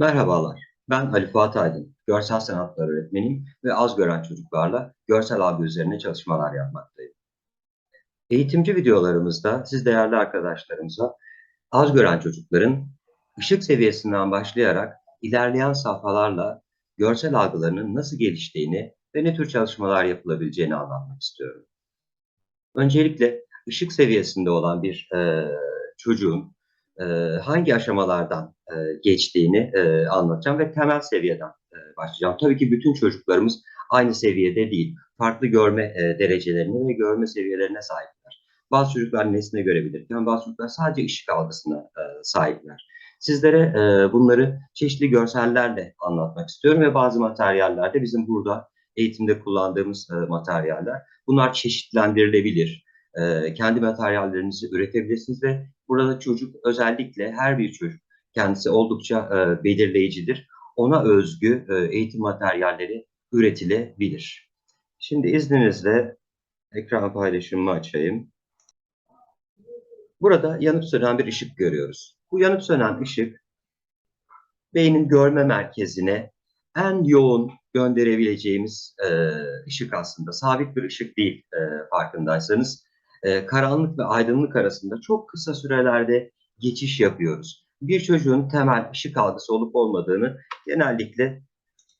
Merhabalar, ben Ali Fuat Aydın, görsel sanatlar öğretmeniyim ve az gören çocuklarla görsel algı üzerine çalışmalar yapmaktayım. Eğitimci videolarımızda siz değerli arkadaşlarımıza az gören çocukların ışık seviyesinden başlayarak ilerleyen safhalarla görsel algılarının nasıl geliştiğini ve ne tür çalışmalar yapılabileceğini anlatmak istiyorum. Öncelikle ışık seviyesinde olan bir e, çocuğun e, hangi aşamalardan e, geçtiğini e, anlatacağım ve temel seviyeden e, başlayacağım. Tabii ki bütün çocuklarımız aynı seviyede değil. Farklı görme derecelerine ve görme seviyelerine sahipler. Bazı çocuklar nesne görebilirken bazı çocuklar sadece ışık algısına sahipler. Sizlere bunları çeşitli görsellerle anlatmak istiyorum ve bazı materyallerde bizim burada eğitimde kullandığımız materyaller. Bunlar çeşitlendirilebilir. Kendi materyallerinizi üretebilirsiniz ve burada çocuk özellikle her bir çocuk kendisi oldukça e, belirleyicidir. Ona özgü e, eğitim materyalleri üretilebilir. Şimdi izninizle ekran paylaşımımı açayım. Burada yanıp sönen bir ışık görüyoruz. Bu yanıp sönen ışık beynin görme merkezine en yoğun gönderebileceğimiz e, ışık aslında. Sabit bir ışık değil e, farkındaysanız. E, karanlık ve aydınlık arasında çok kısa sürelerde geçiş yapıyoruz. Bir çocuğun temel ışık algısı olup olmadığını genellikle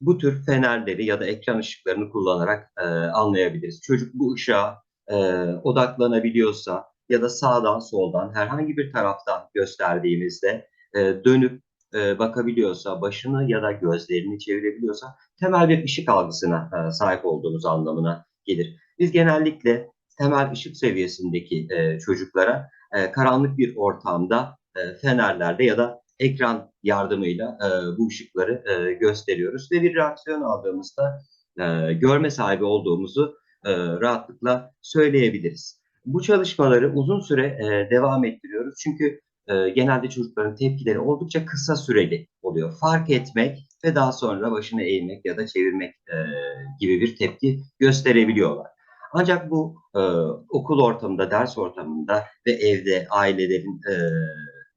bu tür fenerleri ya da ekran ışıklarını kullanarak e, anlayabiliriz. Çocuk bu ışığa e, odaklanabiliyorsa ya da sağdan soldan herhangi bir taraftan gösterdiğimizde e, dönüp e, bakabiliyorsa, başını ya da gözlerini çevirebiliyorsa temel bir ışık algısına e, sahip olduğumuz anlamına gelir. Biz genellikle temel ışık seviyesindeki e, çocuklara e, karanlık bir ortamda e, fenerlerde ya da ekran yardımıyla e, bu ışıkları e, gösteriyoruz ve bir reaksiyon aldığımızda e, görme sahibi olduğumuzu e, rahatlıkla söyleyebiliriz. Bu çalışmaları uzun süre e, devam ettiriyoruz çünkü e, genelde çocukların tepkileri oldukça kısa süreli oluyor. Fark etmek ve daha sonra başını eğmek ya da çevirmek e, gibi bir tepki gösterebiliyorlar. Ancak bu e, okul ortamında, ders ortamında ve evde ailelerin e,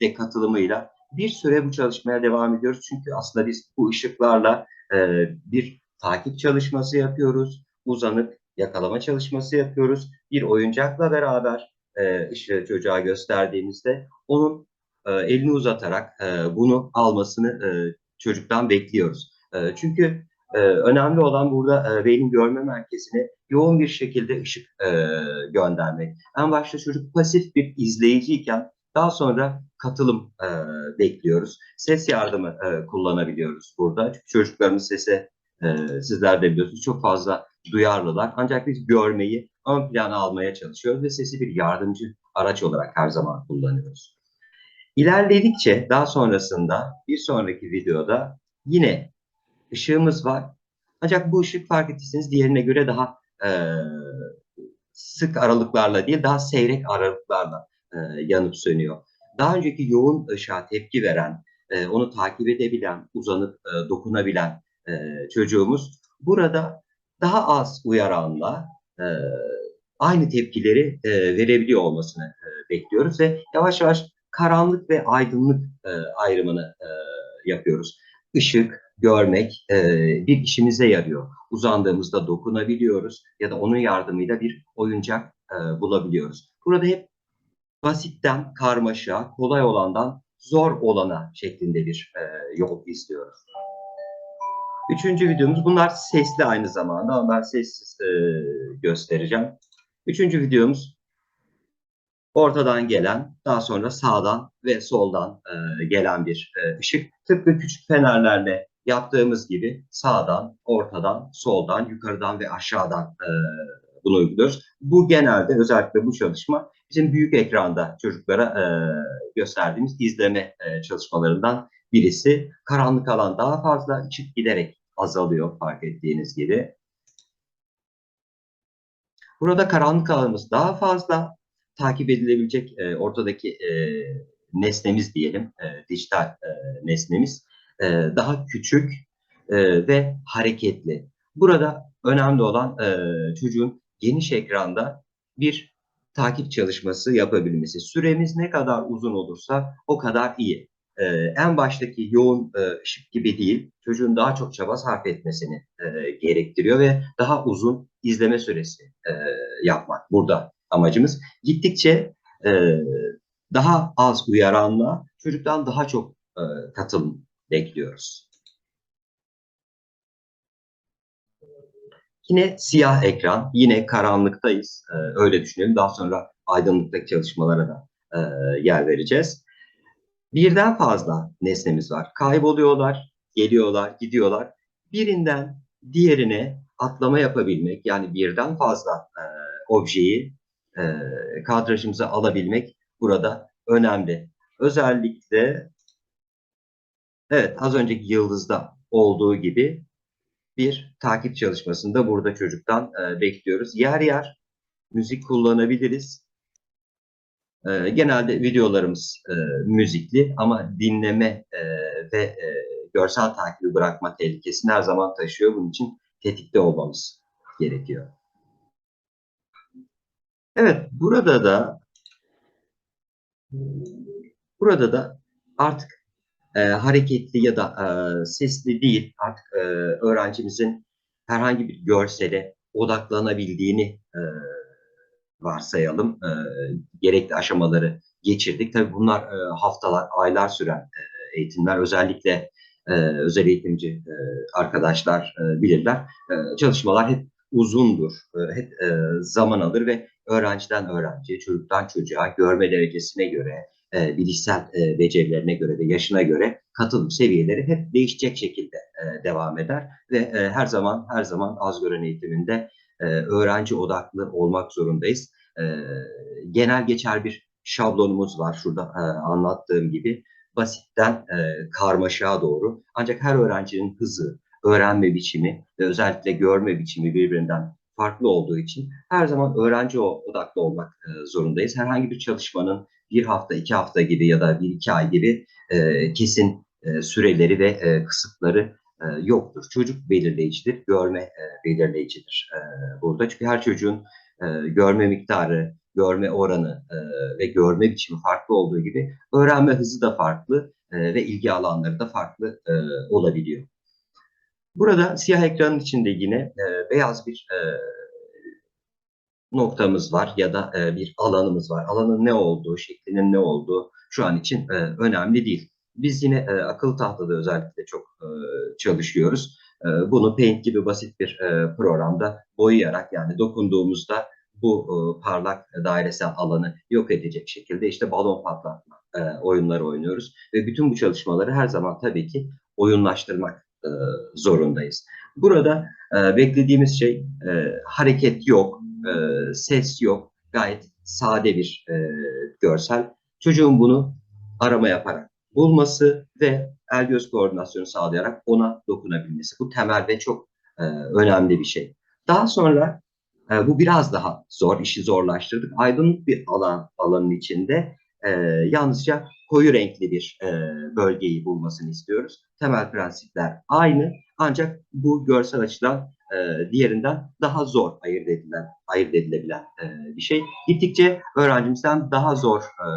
de katılımıyla bir süre bu çalışmaya devam ediyoruz. Çünkü aslında biz bu ışıklarla e, bir takip çalışması yapıyoruz. Uzanıp yakalama çalışması yapıyoruz. Bir oyuncakla beraber e, ışığı çocuğa gösterdiğimizde onun e, elini uzatarak e, bunu almasını e, çocuktan bekliyoruz. E, çünkü e, önemli olan burada e, beynin görme merkezine yoğun bir şekilde ışık e, göndermek. En başta çocuk pasif bir izleyiciyken daha sonra katılım e, bekliyoruz. Ses yardımı e, kullanabiliyoruz burada. Çünkü çocuklarımız sese e, sizler de biliyorsunuz çok fazla duyarlılar. Ancak biz görmeyi ön plana almaya çalışıyoruz ve sesi bir yardımcı araç olarak her zaman kullanıyoruz. İlerledikçe daha sonrasında bir sonraki videoda yine ışığımız var. Ancak bu ışık fark ettiyseniz diğerine göre daha e, sık aralıklarla değil daha seyrek aralıklarla e, yanıp sönüyor. Daha önceki yoğun ışığa tepki veren, e, onu takip edebilen, uzanıp e, dokunabilen e, çocuğumuz burada daha az uyaranla e, aynı tepkileri e, verebiliyor olmasını e, bekliyoruz ve yavaş yavaş karanlık ve aydınlık e, ayrımını e, yapıyoruz. Işık, görmek e, bir işimize yarıyor. Uzandığımızda dokunabiliyoruz ya da onun yardımıyla bir oyuncak e, bulabiliyoruz. Burada hep basitten karmaşa, kolay olandan zor olana şeklinde bir e, yol izliyoruz. Üçüncü videomuz, bunlar sesli aynı zamanda ama ben sessiz e, göstereceğim. Üçüncü videomuz ortadan gelen, daha sonra sağdan ve soldan e, gelen bir e, ışık. Tıpkı küçük fenerlerle yaptığımız gibi sağdan, ortadan, soldan, yukarıdan ve aşağıdan e, bunu uyguluyoruz. Bu genelde özellikle bu çalışma bizim büyük ekranda çocuklara e, gösterdiğimiz izleme e, çalışmalarından birisi. Karanlık alan daha fazla, ışık giderek azalıyor fark ettiğiniz gibi. Burada karanlık alanımız daha fazla takip edilebilecek e, ortadaki e, nesnemiz diyelim, e, dijital e, nesnemiz e, daha küçük e, ve hareketli. Burada önemli olan e, çocuğun geniş ekranda bir takip çalışması yapabilmesi. Süremiz ne kadar uzun olursa o kadar iyi. en baştaki yoğun e, ışık gibi değil, çocuğun daha çok çaba sarf etmesini gerektiriyor ve daha uzun izleme süresi yapmak burada amacımız. Gittikçe daha az uyaranla çocuktan daha çok katılım bekliyoruz. Yine siyah ekran, yine karanlıktayız. E, öyle düşünelim. Daha sonra aydınlıktaki çalışmalara da e, yer vereceğiz. Birden fazla nesnemiz var. Kayboluyorlar, geliyorlar, gidiyorlar. Birinden diğerine atlama yapabilmek, yani birden fazla e, objeyi e, kadrajımıza alabilmek burada önemli. Özellikle evet az önceki yıldızda olduğu gibi bir takip çalışmasında burada çocuktan e, bekliyoruz. Yer yer müzik kullanabiliriz. E, genelde videolarımız e, müzikli ama dinleme e, ve e, görsel takibi bırakma tehlikesini her zaman taşıyor. Bunun için tetikte olmamız gerekiyor. Evet, burada da burada da artık e, hareketli ya da e, sesli değil, artık e, öğrencimizin herhangi bir görsele odaklanabildiğini e, varsayalım. E, gerekli aşamaları geçirdik. Tabii bunlar e, haftalar, aylar süren e, eğitimler. Özellikle e, özel eğitimci e, arkadaşlar e, bilirler. E, çalışmalar hep uzundur, e, hep e, zaman alır ve öğrenciden öğrenciye, çocuktan çocuğa, görme derecesine göre, e, bilişsel e, becerilerine göre ve yaşına göre katılım seviyeleri hep değişecek şekilde e, devam eder ve e, her zaman her zaman az gören eğitiminde e, öğrenci odaklı olmak zorundayız. E, genel geçer bir şablonumuz var şurada e, anlattığım gibi basitten e, karmaşığa doğru. Ancak her öğrencinin hızı, öğrenme biçimi ve özellikle görme biçimi birbirinden farklı olduğu için her zaman öğrenci odaklı olmak e, zorundayız. Herhangi bir çalışmanın bir hafta, iki hafta gibi ya da bir iki ay gibi e, kesin e, süreleri ve e, kısıtları e, yoktur. Çocuk belirleyicidir, görme e, belirleyicidir e, burada. Çünkü her çocuğun e, görme miktarı, görme oranı e, ve görme biçimi farklı olduğu gibi öğrenme hızı da farklı e, ve ilgi alanları da farklı e, olabiliyor. Burada siyah ekranın içinde yine e, beyaz bir e, noktamız var ya da e, bir alanımız var. Alanın ne olduğu, şeklinin ne olduğu şu an için e, önemli değil. Biz yine e, akıllı tahtada özellikle çok e, çalışıyoruz. E, bunu Paint gibi basit bir e, programda boyayarak yani dokunduğumuzda bu e, parlak dairesel alanı yok edecek şekilde işte balon patlatma e, oyunları oynuyoruz. Ve bütün bu çalışmaları her zaman tabii ki oyunlaştırmak e, zorundayız. Burada e, beklediğimiz şey e, hareket yok, e, ses yok, gayet sade bir e, görsel. Çocuğun bunu arama yaparak bulması ve el göz koordinasyonu sağlayarak ona dokunabilmesi. Bu temel ve çok e, önemli bir şey. Daha sonra e, bu biraz daha zor, işi zorlaştırdık. Aydınlık bir alan alanın içinde e, yalnızca koyu renkli bir e, bölgeyi bulmasını istiyoruz. Temel prensipler aynı ancak bu görsel açıdan e, diğerinden daha zor ayırt edilen, ayırt edilebilen e, bir şey. Gittikçe öğrencimizden daha zor e,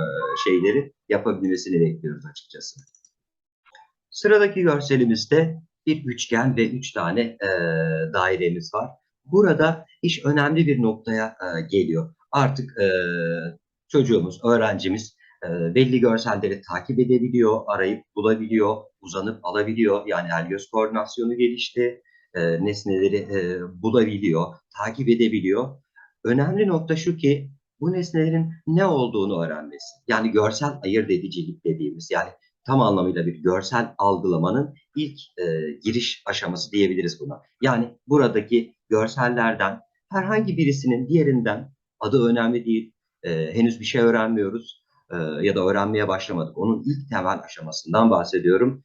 şeyleri yapabilmesini bekliyoruz açıkçası. Sıradaki görselimizde bir üçgen ve üç tane e, dairemiz var. Burada iş önemli bir noktaya e, geliyor. Artık e, çocuğumuz, öğrencimiz belli görselleri takip edebiliyor, arayıp bulabiliyor, uzanıp alabiliyor. Yani el göz koordinasyonu gelişti, nesneleri bulabiliyor, takip edebiliyor. Önemli nokta şu ki bu nesnelerin ne olduğunu öğrenmesi. Yani görsel ayırt edicilik dediğimiz yani tam anlamıyla bir görsel algılamanın ilk e, giriş aşaması diyebiliriz buna. Yani buradaki görsellerden herhangi birisinin diğerinden adı önemli değil, e, henüz bir şey öğrenmiyoruz e, ya da öğrenmeye başlamadık. Onun ilk temel aşamasından bahsediyorum.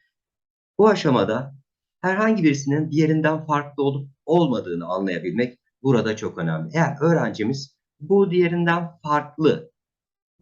Bu aşamada herhangi birisinin diğerinden farklı olup olmadığını anlayabilmek burada çok önemli. Eğer öğrencimiz bu diğerinden farklı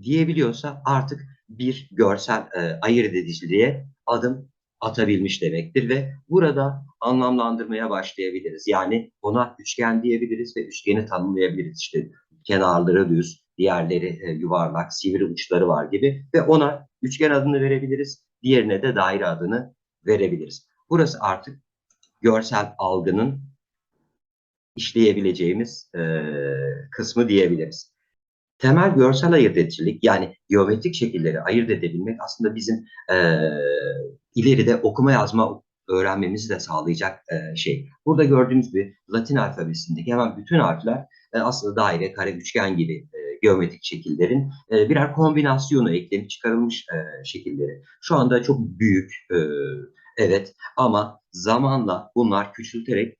diyebiliyorsa artık bir görsel e, ayırt ediciliğe adım atabilmiş demektir ve burada anlamlandırmaya başlayabiliriz. Yani ona üçgen diyebiliriz ve üçgeni tanımlayabiliriz. İşte kenarları düz, diğerleri e, yuvarlak, sivri uçları var gibi ve ona üçgen adını verebiliriz diğerine de daire adını verebiliriz. Burası artık görsel algının işleyebileceğimiz e, kısmı diyebiliriz. Temel görsel ayırt edicilik yani geometrik şekilleri ayırt edebilmek aslında bizim e, ileride okuma yazma öğrenmemizi de sağlayacak e, şey. Burada gördüğünüz gibi Latin alfabesindeki hemen bütün harfler e, aslında daire, kare, üçgen gibi e, geometrik şekillerin e, birer kombinasyonu eklenip çıkarılmış e, şekilleri. Şu anda çok büyük, evet ama zamanla bunlar küçülterek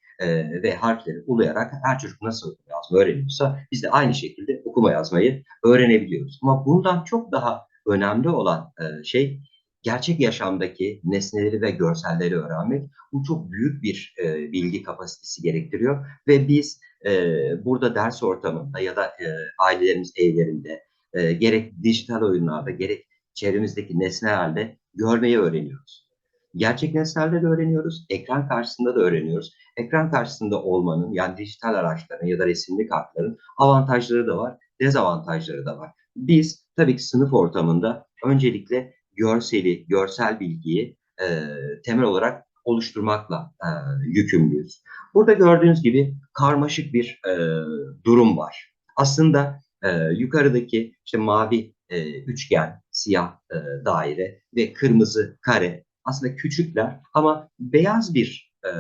ve harfleri ulayarak her çocuk nasıl okuma yazma öğreniyorsa biz de aynı şekilde okuma yazmayı öğrenebiliyoruz. Ama bundan çok daha önemli olan şey gerçek yaşamdaki nesneleri ve görselleri öğrenmek. Bu çok büyük bir bilgi kapasitesi gerektiriyor ve biz e, burada ders ortamında ya da e, ailelerimiz evlerinde e, gerek dijital oyunlarda gerek çevremizdeki nesnelerde görmeyi öğreniyoruz. Gerçek nesnelde de öğreniyoruz, ekran karşısında da öğreniyoruz. Ekran karşısında olmanın yani dijital araçların ya da resimli kartların avantajları da var, dezavantajları da var. Biz tabii ki sınıf ortamında öncelikle görseli, görsel bilgiyi e, temel olarak oluşturmakla e, yükümlüyüz. Burada gördüğünüz gibi karmaşık bir e, durum var. Aslında e, yukarıdaki işte mavi e, üçgen, siyah e, daire ve kırmızı kare aslında küçükler ama beyaz bir e,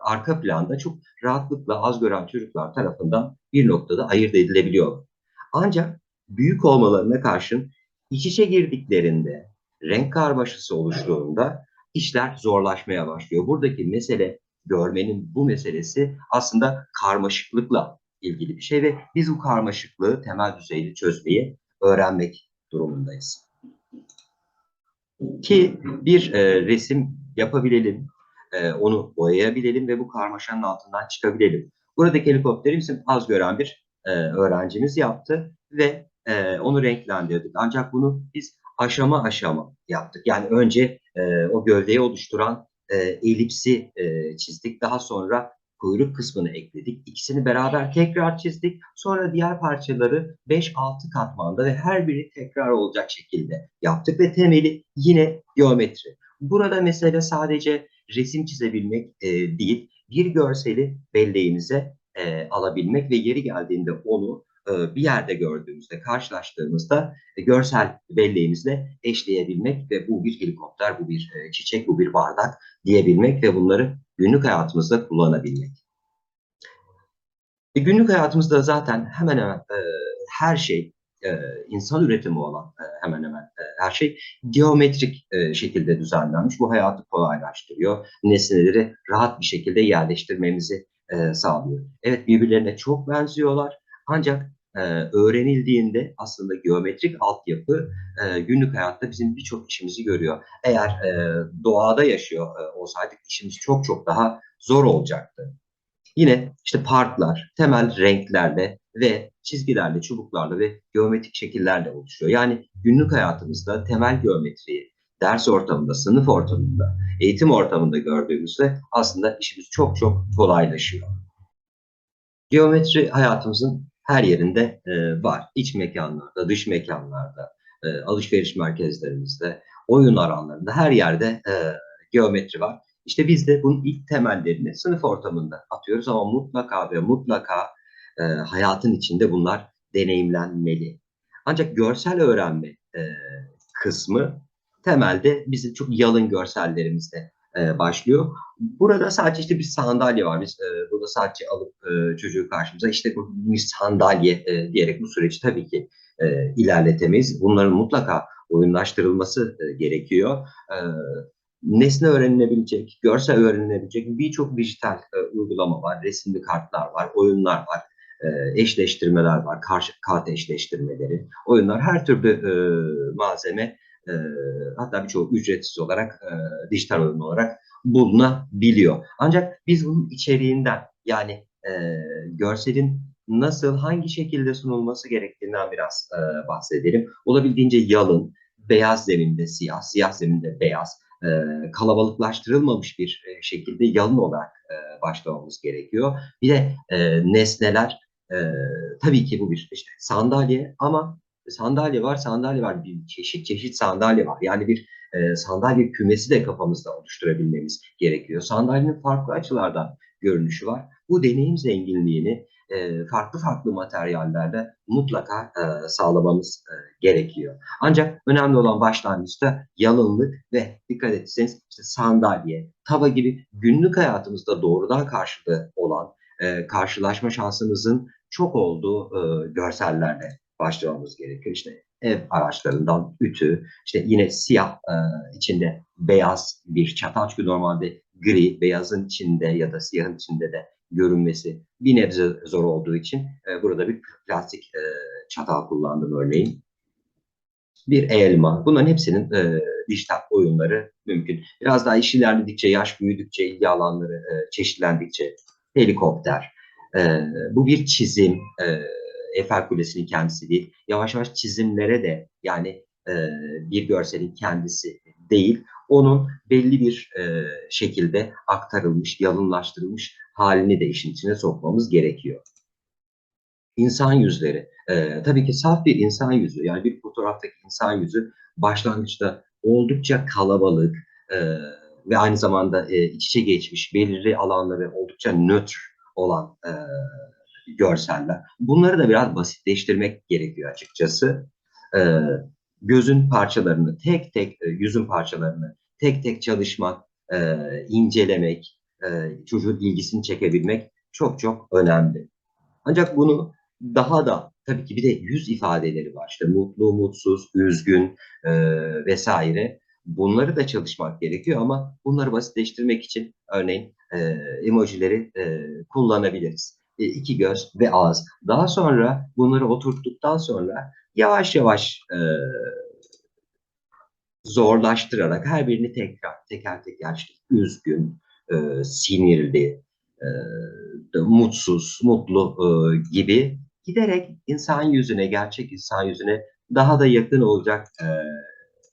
arka planda çok rahatlıkla az gören çocuklar tarafından bir noktada ayırt edilebiliyor. Ancak büyük olmalarına karşın iç içe girdiklerinde renk karmaşası oluştuğunda işler zorlaşmaya başlıyor. Buradaki mesele görmenin bu meselesi aslında karmaşıklıkla ilgili bir şey ve biz bu karmaşıklığı temel düzeyde çözmeyi öğrenmek durumundayız. Ki bir e, resim yapabilelim, e, onu boyayabilelim ve bu karmaşanın altından çıkabilelim. Buradaki helikopteri bizim az gören bir e, öğrencimiz yaptı ve e, onu renklendirdik. Ancak bunu biz aşama aşama yaptık. Yani önce e, o gövdeyi oluşturan e, elipsi e, çizdik. Daha sonra kuyruk kısmını ekledik. İkisini beraber tekrar çizdik. Sonra diğer parçaları 5-6 katmanda ve her biri tekrar olacak şekilde yaptık ve temeli yine geometri. Burada mesele sadece resim çizebilmek e, değil, bir görseli belleğimize e, alabilmek ve yeri geldiğinde onu bir yerde gördüğümüzde, karşılaştığımızda e, görsel belleğimizle eşleyebilmek ve bu bir helikopter, bu bir e, çiçek, bu bir bardak diyebilmek ve bunları günlük hayatımızda kullanabilmek. E, günlük hayatımızda zaten hemen hemen e, her şey, e, insan üretimi olan e, hemen hemen e, her şey geometrik e, şekilde düzenlenmiş. Bu hayatı kolaylaştırıyor. Nesneleri rahat bir şekilde yerleştirmemizi e, sağlıyor. Evet birbirlerine çok benziyorlar. Ancak e, öğrenildiğinde aslında geometrik altyapı e, günlük hayatta bizim birçok işimizi görüyor. Eğer e, doğada yaşıyor e, olsaydık işimiz çok çok daha zor olacaktı. Yine işte parklar temel renklerle ve çizgilerle, çubuklarla ve geometrik şekillerle oluşuyor. Yani günlük hayatımızda temel geometriyi ders ortamında, sınıf ortamında, eğitim ortamında gördüğümüzde aslında işimiz çok çok kolaylaşıyor. Geometri hayatımızın her yerinde e, var. İç mekanlarda, dış mekanlarda, e, alışveriş merkezlerimizde, oyun alanlarında her yerde e, geometri var. İşte biz de bunun ilk temellerini sınıf ortamında atıyoruz ama mutlaka ve mutlaka e, hayatın içinde bunlar deneyimlenmeli. Ancak görsel öğrenme e, kısmı temelde bizim çok yalın görsellerimizde e, başlıyor. Burada sadece işte bir sandalye var. Biz e, burada sadece alıp e, çocuğu karşımıza işte bu bir sandalye e, diyerek bu süreci tabii ki e, ilerletemeyiz. Bunların mutlaka oyunlaştırılması e, gerekiyor. E, nesne öğrenilebilecek, görsel öğrenilebilecek birçok dijital e, uygulama var. Resimli kartlar var, oyunlar var, e, eşleştirmeler var, karşı kart eşleştirmeleri, oyunlar, her türlü e, malzeme e, hatta birçok ücretsiz olarak e, dijital oyun olarak bulunabiliyor. Ancak biz bunun içeriğinden yani e, görselin nasıl, hangi şekilde sunulması gerektiğinden biraz e, bahsedelim. Olabildiğince yalın, beyaz zeminde siyah, siyah zeminde beyaz, e, kalabalıklaştırılmamış bir şekilde yalın olarak e, başlamamız gerekiyor. Bir de e, nesneler, e, tabii ki bu bir işte sandalye ama sandalye var, sandalye var. Bir çeşit çeşit sandalye var. Yani bir e, sandalye kümesi de kafamızda oluşturabilmemiz gerekiyor. Sandalyenin farklı açılardan görünüşü var. Bu deneyim zenginliğini e, farklı farklı materyallerle mutlaka e, sağlamamız e, gerekiyor. Ancak önemli olan başlangıçta yalınlık ve dikkat etseniz işte sandalye, tava gibi günlük hayatımızda doğrudan karşılığı olan e, karşılaşma şansımızın çok olduğu e, görsellerle başlamamız gerekiyor. İşte ev araçlarından ütü, işte yine siyah e, içinde beyaz bir çatal çünkü normalde gri, beyazın içinde ya da siyahın içinde de görünmesi bir nebze zor olduğu için e, burada bir plastik e, çatal kullandım örneğin. Bir elma. Bunların hepsinin e, dijital oyunları mümkün. Biraz daha iş ilerledikçe, yaş büyüdükçe, ilgi alanları e, çeşitlendikçe helikopter. E, bu bir çizim. E, Eiffel Kulesi'nin kendisi değil. Yavaş yavaş çizimlere de yani e, bir görselin kendisi değil, onun belli bir e, şekilde aktarılmış, yalınlaştırılmış halini de işin içine sokmamız gerekiyor. İnsan yüzleri. E, tabii ki saf bir insan yüzü, yani bir fotoğraftaki insan yüzü başlangıçta oldukça kalabalık e, ve aynı zamanda e, iç içe geçmiş, belirli alanları oldukça nötr olan e, görseller. Bunları da biraz basitleştirmek gerekiyor açıkçası. E, gözün parçalarını tek tek, e, yüzün parçalarını tek tek çalışmak, e, incelemek, e, çocuğun ilgisini çekebilmek çok çok önemli. Ancak bunu daha da tabii ki bir de yüz ifadeleri var. İşte mutlu, mutsuz, üzgün e, vesaire. Bunları da çalışmak gerekiyor ama bunları basitleştirmek için örneğin e, emojileri e, kullanabiliriz. E, iki göz ve ağız. Daha sonra bunları oturttuktan sonra yavaş yavaş e, zorlaştırarak her birini tekrar teker teker işte üzgün, e, sinirli, e, mutsuz, mutlu e, gibi giderek insan yüzüne, gerçek insan yüzüne daha da yakın olacak e,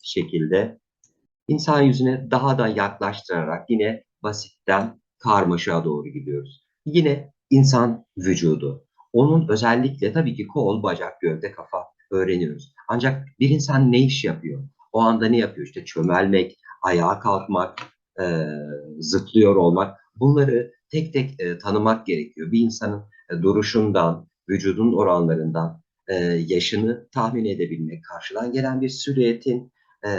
şekilde insan yüzüne daha da yaklaştırarak yine basitten karmaşa doğru gidiyoruz. Yine insan vücudu. Onun özellikle tabii ki kol, bacak, gövde, kafa öğreniyoruz. Ancak bir insan ne iş yapıyor? O anda ne yapıyor? İşte çömelmek, ayağa kalkmak, e, zıplıyor olmak. Bunları tek tek e, tanımak gerekiyor. Bir insanın e, duruşundan, vücudun oranlarından, e, yaşını tahmin edebilmek, karşıdan gelen bir silüetin e,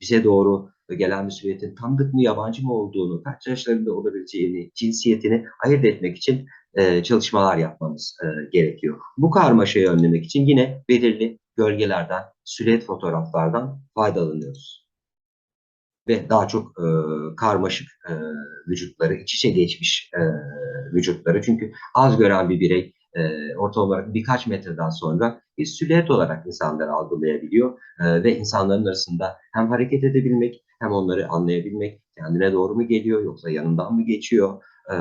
bize doğru gelen bir silüetin tanıdık mı, yabancı mı olduğunu, kaç yaşlarında olabileceğini, cinsiyetini ayırt etmek için e, çalışmalar yapmamız e, gerekiyor. Bu karmaşayı önlemek için yine belirli gölgelerden, silüet fotoğraflardan faydalanıyoruz. Ve daha çok e, karmaşık e, vücutları, iç içe geçmiş e, vücutları. Çünkü az gören bir birey e, ortalama olarak birkaç metreden sonra bir silüet olarak insanları algılayabiliyor e, ve insanların arasında hem hareket edebilmek hem onları anlayabilmek, kendine doğru mu geliyor yoksa yanından mı geçiyor, e,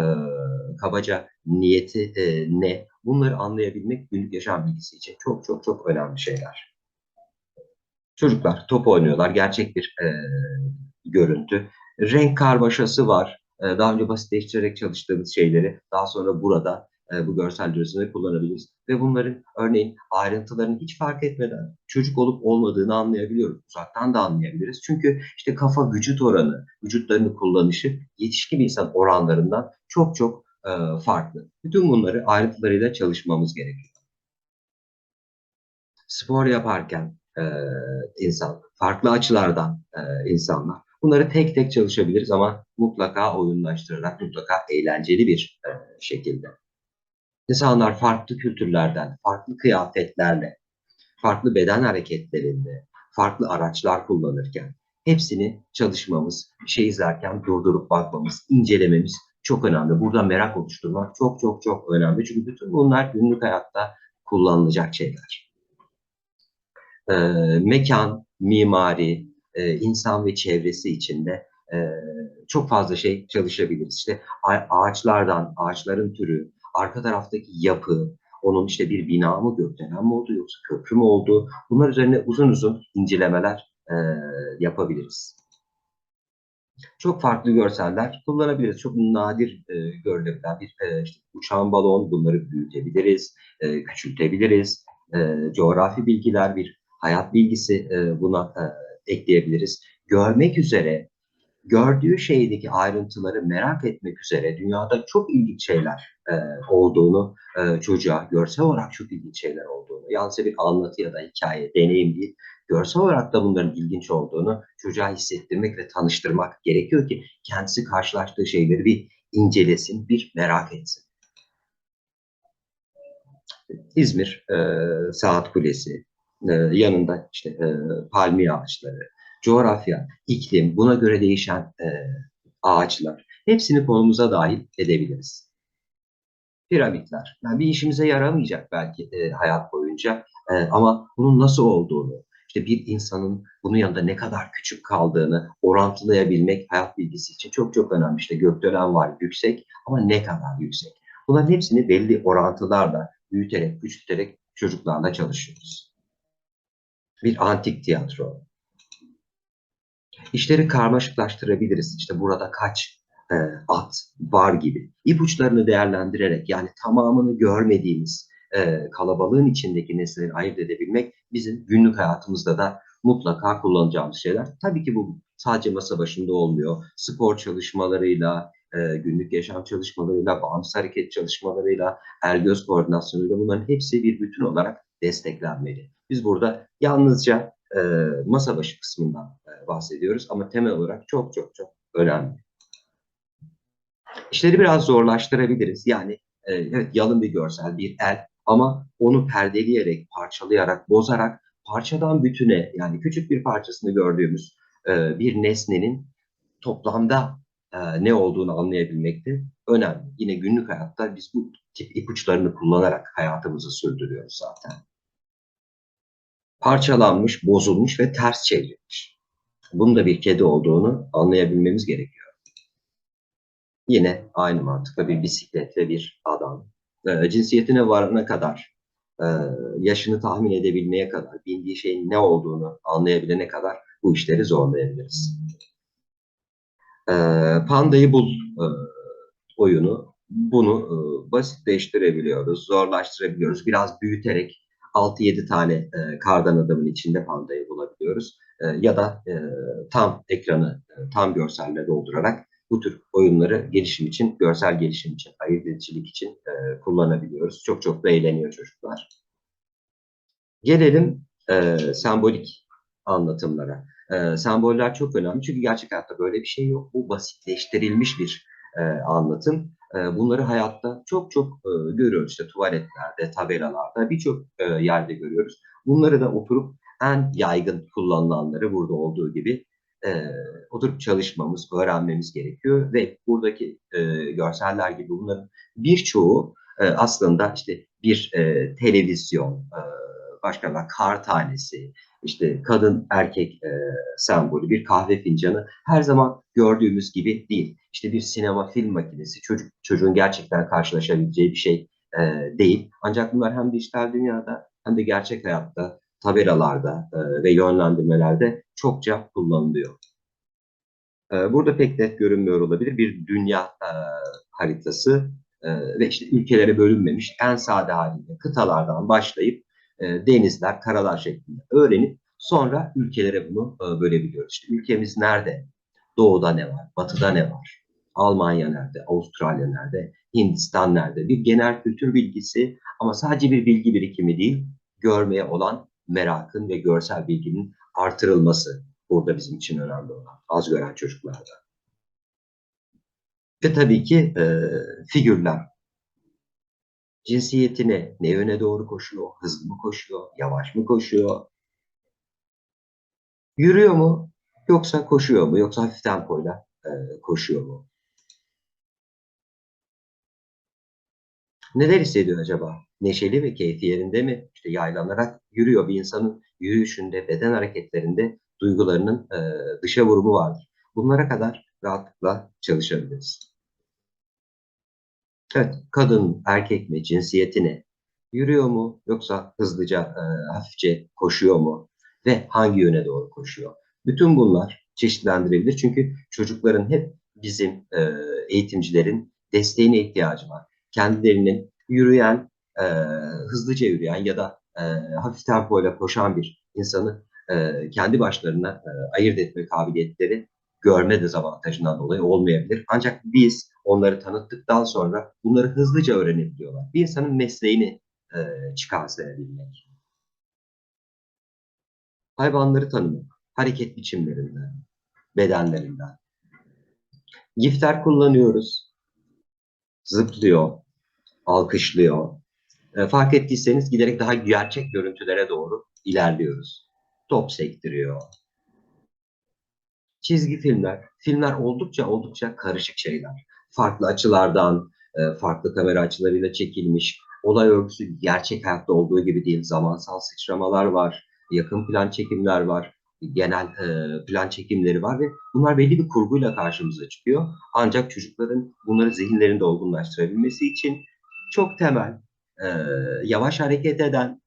kabaca niyeti e, ne, bunları anlayabilmek günlük yaşam bilgisi için çok çok çok önemli şeyler. Çocuklar top oynuyorlar, gerçek bir e, görüntü. Renk karmaşası var. Daha önce basitleştirerek çalıştığımız şeyleri daha sonra burada e, bu görsel üretimde kullanabiliriz. Ve bunların örneğin ayrıntılarını hiç fark etmeden çocuk olup olmadığını anlayabiliyoruz. Uzaktan da anlayabiliriz. Çünkü işte kafa vücut oranı, vücutlarını kullanışı yetişkin insan oranlarından çok çok e, farklı. Bütün bunları ayrıntılarıyla çalışmamız gerekiyor. Spor yaparken e, insan, farklı açılardan e, insanlar. Bunları tek tek çalışabiliriz ama mutlaka oyunlaştırarak, mutlaka eğlenceli bir e, şekilde. İnsanlar farklı kültürlerden, farklı kıyafetlerle, farklı beden hareketlerinde, farklı araçlar kullanırken hepsini çalışmamız, şey izlerken durdurup bakmamız, incelememiz çok önemli. Burada merak oluşturmak çok çok çok önemli. Çünkü bütün bunlar günlük hayatta kullanılacak şeyler. Ee, mekan, mimari, e, insan ve çevresi içinde e, çok fazla şey çalışabiliriz. İşte ağaçlardan, ağaçların türü, arka taraftaki yapı, onun işte bir bina mı gökdelen mi oldu yoksa köprü mü oldu? Bunlar üzerine uzun uzun incelemeler e, yapabiliriz. Çok farklı görseller kullanabiliriz. Çok nadir e, görülebilen bir e, işte uçağın balon bunları büyütebiliriz, e, e, coğrafi bilgiler, bir hayat bilgisi e, buna e, ekleyebiliriz. görmek üzere, gördüğü şeydeki ayrıntıları merak etmek üzere dünyada çok ilginç şeyler e, olduğunu e, çocuğa görsel olarak çok ilginç şeyler olduğunu, yalnızca bir anlatı ya da hikaye, deneyim değil, görsel olarak da bunların ilginç olduğunu çocuğa hissettirmek ve tanıştırmak gerekiyor ki kendisi karşılaştığı şeyleri bir incelesin, bir merak etsin. İzmir e, Saat Kulesi, e, yanında işte e, palmiye ağaçları, coğrafya, iklim, buna göre değişen e, ağaçlar, hepsini konumuza dahil edebiliriz. Piramitler, yani bir işimize yaramayacak belki e, hayat boyunca e, ama bunun nasıl olduğunu, işte bir insanın bunun yanında ne kadar küçük kaldığını orantılayabilmek hayat bilgisi için çok çok önemli. İşte gökdelen var yüksek ama ne kadar yüksek? Bunların hepsini belli orantılarla büyüterek, küçülterek çocuklarla çalışıyoruz. Bir antik tiyatro. İşleri karmaşıklaştırabiliriz. İşte burada kaç e, at var gibi. İpuçlarını değerlendirerek yani tamamını görmediğimiz e, kalabalığın içindeki nesneleri ayırt edebilmek bizim günlük hayatımızda da mutlaka kullanacağımız şeyler. Tabii ki bu sadece masa başında olmuyor. Spor çalışmalarıyla, e, günlük yaşam çalışmalarıyla, bağımsız hareket çalışmalarıyla, el-göz koordinasyonuyla bunların hepsi bir bütün olarak desteklenmeli. Biz burada yalnızca e, masa başı kısmından e, bahsediyoruz ama temel olarak çok çok çok önemli. İşleri biraz zorlaştırabiliriz. Yani e, evet yalın bir görsel, bir el ama onu perdeleyerek, parçalayarak, bozarak parçadan bütüne yani küçük bir parçasını gördüğümüz e, bir nesnenin toplamda e, ne olduğunu anlayabilmekte önemli. Yine günlük hayatta biz bu tip ipuçlarını kullanarak hayatımızı sürdürüyoruz zaten. Parçalanmış, bozulmuş ve ters çevrilmiş. Bunun da bir kedi olduğunu anlayabilmemiz gerekiyor. Yine aynı mantıkla bir bisiklet ve bir adam. E, cinsiyetine varana kadar, e, yaşını tahmin edebilmeye kadar, bildiği şeyin ne olduğunu anlayabilene kadar bu işleri zorlayabiliriz. E, Pandayı bul e, oyunu bunu e, basitleştirebiliyoruz, zorlaştırabiliyoruz. Biraz büyüterek 6-7 tane e, kardan adamın içinde pandayı bulabiliyoruz. E, ya da e, tam ekranı, e, tam görselle doldurarak bu tür oyunları gelişim için, görsel gelişim için, ayırt edicilik için e, kullanabiliyoruz. Çok çok da eğleniyor çocuklar. Gelelim e, sembolik anlatımlara. E, semboller çok önemli çünkü gerçek hayatta böyle bir şey yok. Bu basitleştirilmiş bir e, anlatım. E, bunları hayatta çok çok e, görüyoruz. İşte tuvaletlerde, tabelalarda, birçok e, yerde görüyoruz. Bunları da oturup en yaygın kullanılanları burada olduğu gibi e, oturup çalışmamız, öğrenmemiz gerekiyor ve buradaki e, görseller gibi bunların birçoğu e, aslında işte bir e, televizyon, e, başka kar tanesi, işte kadın erkek e, sembolü, bir kahve fincanı her zaman gördüğümüz gibi değil. İşte bir sinema film makinesi, çocuk çocuğun gerçekten karşılaşabileceği bir şey e, değil. Ancak bunlar hem dijital dünyada hem de gerçek hayatta tabelalarda e, ve yönlendirmelerde çokça kullanılıyor. E, burada pek net görünmüyor olabilir bir dünya e, haritası e, ve işte ülkelere bölünmemiş en sade halinde kıtalardan başlayıp e, denizler, karalar şeklinde öğrenip sonra ülkelere bunu bölebiliyoruz. İşte ülkemiz nerede? Doğuda ne var? Batıda ne var? Almanya nerede? Avustralya nerede? Hindistan nerede? Bir genel kültür bilgisi ama sadece bir bilgi birikimi değil, görmeye olan merakın ve görsel bilginin artırılması burada bizim için önemli olan az gören çocuklarda. Ve tabii ki e, figürler. Cinsiyetine ne yöne doğru koşuyor, hızlı mı koşuyor, yavaş mı koşuyor, yürüyor mu yoksa koşuyor mu, yoksa hafif tempoyla e, koşuyor mu? Neler hissediyor acaba? Neşeli ve keyfi yerinde mi? İşte yaylanarak yürüyor bir insanın yürüyüşünde, beden hareketlerinde duygularının e, dışa vurumu vardır. Bunlara kadar rahatlıkla çalışabiliriz. Evet, kadın, erkek mi, cinsiyeti ne? Yürüyor mu yoksa hızlıca, e, hafifçe koşuyor mu? Ve hangi yöne doğru koşuyor? Bütün bunlar çeşitlendirebilir. Çünkü çocukların hep bizim e, eğitimcilerin desteğine ihtiyacı var. Kendilerinin yürüyen, e, hızlıca yürüyen ya da e, hafif tempoyla koşan bir insanı e, kendi başlarına e, ayırt etme kabiliyetleri görme dezavantajından dolayı olmayabilir. Ancak biz onları tanıttıktan sonra bunları hızlıca öğrenebiliyorlar. Bir insanın mesleğini e, çıkarsayabilmek. Hayvanları tanımak, hareket biçimlerinden, bedenlerinden. Gifter kullanıyoruz. Zıplıyor, alkışlıyor. E, fark ettiyseniz giderek daha gerçek görüntülere doğru ilerliyoruz. Top sektiriyor. Çizgi filmler. Filmler oldukça oldukça karışık şeyler. Farklı açılardan, e, farklı kamera açılarıyla çekilmiş. Olay örgüsü gerçek hayatta olduğu gibi değil. Zamansal sıçramalar var. Yakın plan çekimler var. Genel e, plan çekimleri var ve bunlar belli bir kurguyla karşımıza çıkıyor. Ancak çocukların bunları zihinlerinde olgunlaştırabilmesi için çok temel, e, yavaş hareket eden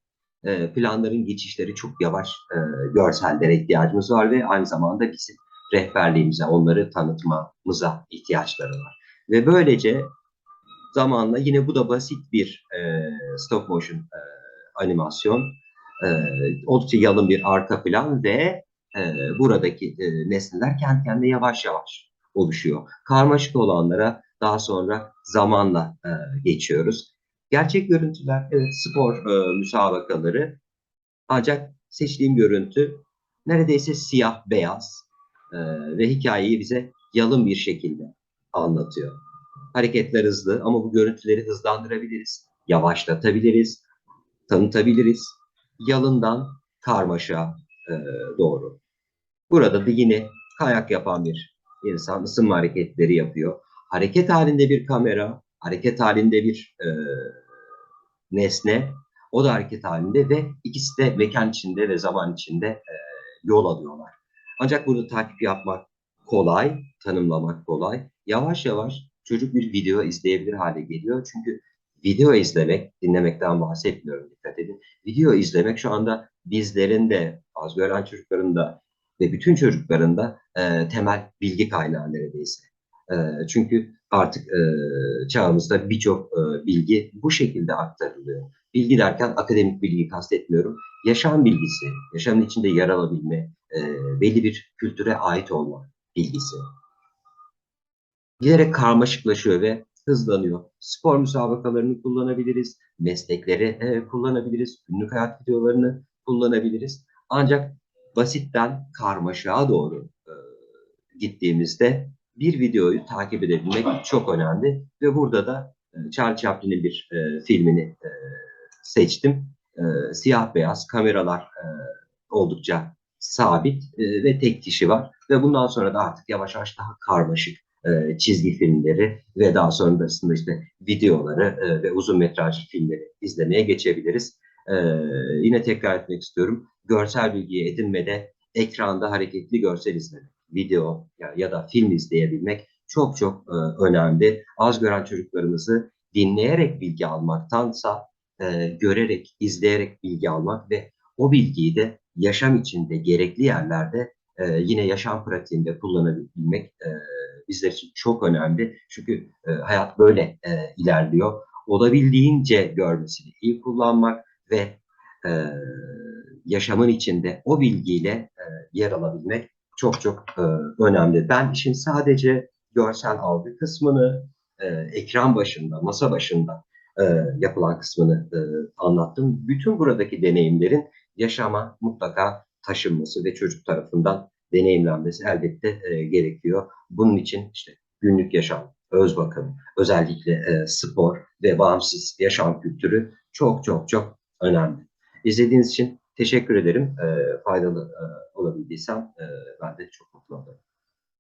e, planların geçişleri çok yavaş e, görsellere ihtiyacımız var ve aynı zamanda bizim rehberliğimize, onları tanıtmamıza ihtiyaçları var. Ve böylece zamanla yine bu da basit bir e, stop motion e, animasyon. E, oldukça yalın bir arka plan ve e, buradaki e, nesneler kendi kendine yavaş yavaş oluşuyor. Karmaşık olanlara daha sonra zamanla e, geçiyoruz. Gerçek görüntüler, evet spor e, müsabakaları ancak seçtiğim görüntü neredeyse siyah beyaz e, ve hikayeyi bize yalın bir şekilde anlatıyor. Hareketler hızlı ama bu görüntüleri hızlandırabiliriz, yavaşlatabiliriz, tanıtabiliriz. Yalından karmaşa e, doğru. Burada da yine kayak yapan bir insan ısınma hareketleri yapıyor. Hareket halinde bir kamera, hareket halinde bir e, nesne, o da hareket halinde ve ikisi de mekan içinde ve zaman içinde e, yol alıyorlar. Ancak burada takip yapmak kolay, tanımlamak kolay. Yavaş yavaş çocuk bir video izleyebilir hale geliyor. Çünkü video izlemek, dinlemekten bahsetmiyorum dikkat edin. Video izlemek şu anda bizlerin de, az gören çocukların da ve bütün çocukların da e, temel bilgi kaynağı neredeyse. E, çünkü artık e, çağımızda birçok e, bilgi bu şekilde aktarılıyor. Bilgi derken akademik bilgiyi kastetmiyorum. Yaşam bilgisi, yaşamın içinde yer alabilme, e, belli bir kültüre ait olma bilgisi. Giderek karmaşıklaşıyor ve hızlanıyor. Spor müsabakalarını kullanabiliriz, meslekleri e, kullanabiliriz, günlük hayat videolarını kullanabiliriz. Ancak basitten karmaşığa doğru e, gittiğimizde bir videoyu takip edebilmek çok önemli ve burada da e, Charles Chaplin'in bir e, filmini e, seçtim. E, siyah beyaz kameralar e, oldukça sabit e, ve tek kişi var ve bundan sonra da artık yavaş yavaş daha karmaşık e, çizgi filmleri ve daha sonrasında işte videoları e, ve uzun metrajlı filmleri izlemeye geçebiliriz. E, yine tekrar etmek istiyorum. Görsel bilgiyi edinmede ekranda hareketli görsel izlemek, video ya, ya da film izleyebilmek çok çok e, önemli. Az gören çocuklarımızı dinleyerek bilgi almaktansa e, görerek, izleyerek bilgi almak ve o bilgiyi de yaşam içinde gerekli yerlerde e, yine yaşam pratiğinde kullanabilmek e, bizler için çok önemli. Çünkü e, hayat böyle e, ilerliyor. Olabildiğince görmesini iyi kullanmak ve e, yaşamın içinde o bilgiyle e, yer alabilmek çok çok e, önemli. Ben işin sadece görsel algı kısmını e, ekran başında, masa başında e, yapılan kısmını e, anlattım. Bütün buradaki deneyimlerin yaşama mutlaka taşınması ve çocuk tarafından deneyimlenmesi elbette e, gerekiyor. Bunun için işte günlük yaşam, öz bakım, özellikle e, spor ve bağımsız yaşam kültürü çok çok çok önemli. İzlediğiniz için teşekkür ederim. E, faydalı e, olabildiysem e, ben de çok mutlu oldum.